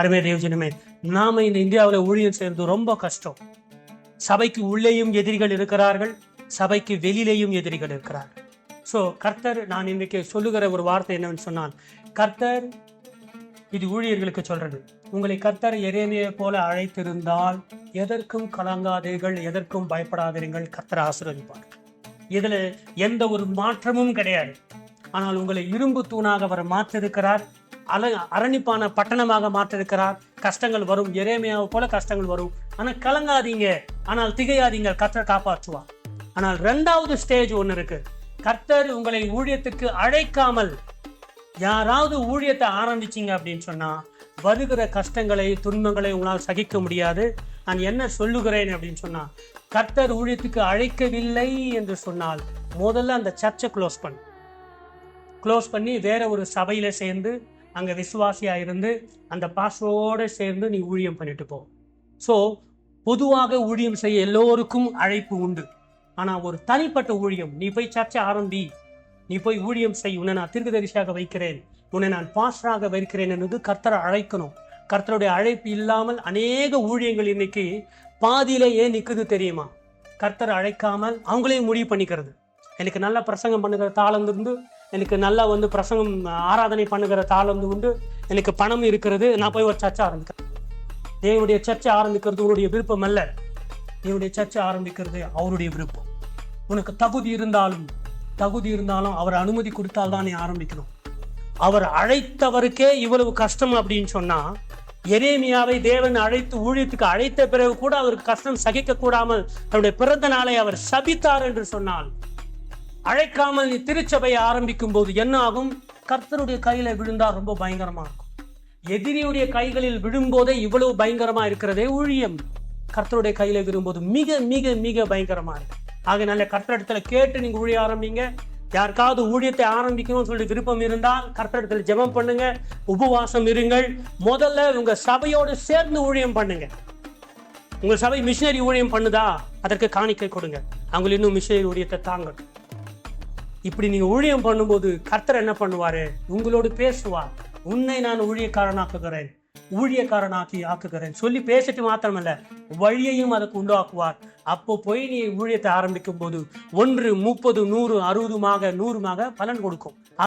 அருமை தேவஜனமே நாம இந்த இந்தியாவில் ஊழியம் செய்யறது ரொம்ப கஷ்டம். சபைக்கு உள்ளேயும் எதிரிகள் இருக்கிறார்கள் சபைக்கு வெளியிலேயும் எதிரிகள் இருக்கிறார்கள். ஸோ கர்த்தர் நான் இன்றைக்கு சொல்லுகிற ஒரு வார்த்தை என்னன்னு சொன்னால் கர்த்தர் இது ஊழியர்களுக்கு சொல்றது. உங்களை கர்த்தர் எரேமியை போல அழைத்திருந்தால் எதற்கும் கலங்காதீர்கள் எதற்கும் பயப்படாதீர்கள் கர்த்தர் ஆசீர்வதிப்பார். இதில் எந்த ஒரு மாற்றமும் கிடையாது. ஆனால் உங்களை இரும்பு தூணாக அவர் மாற்றிருக்கிறார். அல அரணிப்பான பட்டணமாக மாற்றிருக்கிறார். கஷ்டங்கள் வரும். எரேமையாவை போல கஷ்டங்கள் வரும். ஆனால் கலங்காதீங்க. ஆனால் திகையாதீங்க. கர்த்தர் காப்பாற்றுவார். ஆனால் ரெண்டாவது ஸ்டேஜ் ஒன்று இருக்கு. கர்த்தர் உங்களை ஊழியத்துக்கு அழைக்காமல் யாராவது ஊழியத்தை ஆரம்பிச்சீங்க அப்படின்னு சொன்னால் வருகிற கஷ்டங்களை துன்பங்களை உங்களால் சகிக்க முடியாது. நான் என்ன சொல்லுகிறேன் அப்படின்னு சொன்னால் கர்த்தர் ஊழியத்துக்கு அழைக்கவில்லை என்று சொன்னால் முதல்ல அந்த சர்ச்சை க்ளோஸ் பண்ணு. க்ளோஸ் பண்ணி வேற ஒரு சபையில் சேர்ந்து அங்கே விசுவாசியாக இருந்து அந்த பாஸ்டரோட சேர்ந்து நீ ஊழியம் பண்ணிட்டு போ. ஸோ பொதுவாக ஊழியம் செய்ய எல்லோருக்கும் அழைப்பு உண்டு. ஆனால் ஒரு தனிப்பட்ட ஊழியம் நீ போய் சர்ச்சை ஆரம்பி நீ போய் ஊழியம் செய் உன்னை நான் தீர்க்கதரிசியாக வைக்கிறேன் உன்னை நான் பாஸ்டராக வைக்கிறேன் என்பது கர்த்தரை அழைக்கணும். கர்த்தருடைய அழைப்பு இல்லாமல் அநேக ஊழியங்கள் இன்னைக்கு பாதியிலே ஏன் நிற்குது தெரியுமா? கர்த்தரை அழைக்காமல் அவங்களே முடிவு பண்ணிக்கிறது. எனக்கு நல்லா பிரசங்கம் பண்ணுகிற தாளம் இருந்து எனக்கு நல்லா வந்து பிரசங்கம் ஆராதனை பண்ணுகிற தாளம் உண்டு. எனக்கு பணம் இருக்கிறது. நான் போய் ஒரு சர்ச்சை ஆரம்பிக்கிறேன். தேவனுடைய சர்ச்சை ஆரம்பிக்கிறது உன்னுடைய விருப்பம் அல்ல. தேவனுடைய சர்ச்சை ஆரம்பிக்கிறது அவருடைய விருப்பம். உனக்கு தகுதி இருந்தாலும் தகுதி இருந்தாலும் அவர் அனுமதி கொடுத்தால் தான் நீ ஆரம்பிக்கணும். அவர் அழைத்தவருக்கே இவ்வளவு கஷ்டம் அப்படின்னு சொன்னா எரேமியாவை தேவன் அழைத்து ஊழியத்துக்கு அழைத்த பிறகு கூட அவருக்கு கஷ்டம் சகிக்க கூடாமல் தன்னுடைய பிறந்த நாளை அவர் சபித்தார் என்று சொன்னால் அழைக்காமல் நீ திருச்சபையை ஆரம்பிக்கும் போது என்ன ஆகும் கர்த்தருடைய கையில விழுந்தா ரொம்ப பயங்கரமா இருக்கும். எதிரியுடைய கைகளில் விழும்போதே இவ்வளவு பயங்கரமா இருக்கிறதே ஊழியம். கர்த்தருடைய கையில விழும்போது மிக மிக மிக பயங்கரமா இருக்கும் ஆக நல்ல கர்த்தரிடத்துல கேட்டு நீங்க ஊழிய ஆரம்பிங்க. யாருக்காவது ஊழியத்தை ஆரம்பிக்கணும்னு சொல்லி விருப்பம் இருந்தால் கர்த்தரிடத்துல ஜெபம் பண்ணுங்க. உபவாசம் இருங்கள். முதல்ல உங்க சபையோடு சேர்ந்து ஊழியம் பண்ணுங்க. உங்க சபை மிஷினரி ஊழியம் பண்ணுதா? அதற்கு காணிக்கை கொடுங்க. அவங்க இன்னும் மிஷினரி ஊழியத்தை தாங்கட்டும். இப்படி நீங்கள் ஊழியம் பண்ணும்போது கர்த்தர் என்ன பண்ணுவார்? உங்களோடு பேசுவார். உன்னை நான் ஊழியக்காரனாக்குகிறேன் ஊழியக்காரனாக்கி ஆக்குகிறேன். சொல்லி பேசிட்டு மாத்திரமல்ல வழியையும் அதுக்கு உண்டாக்குவார். அப்போ போய் நீ ஊழியத்தை ஆரம்பிக்கும் போது ஒன்று முப்பது நூறு அறுபதுமாக நூறுமாக பலன் கொடுக்கும்.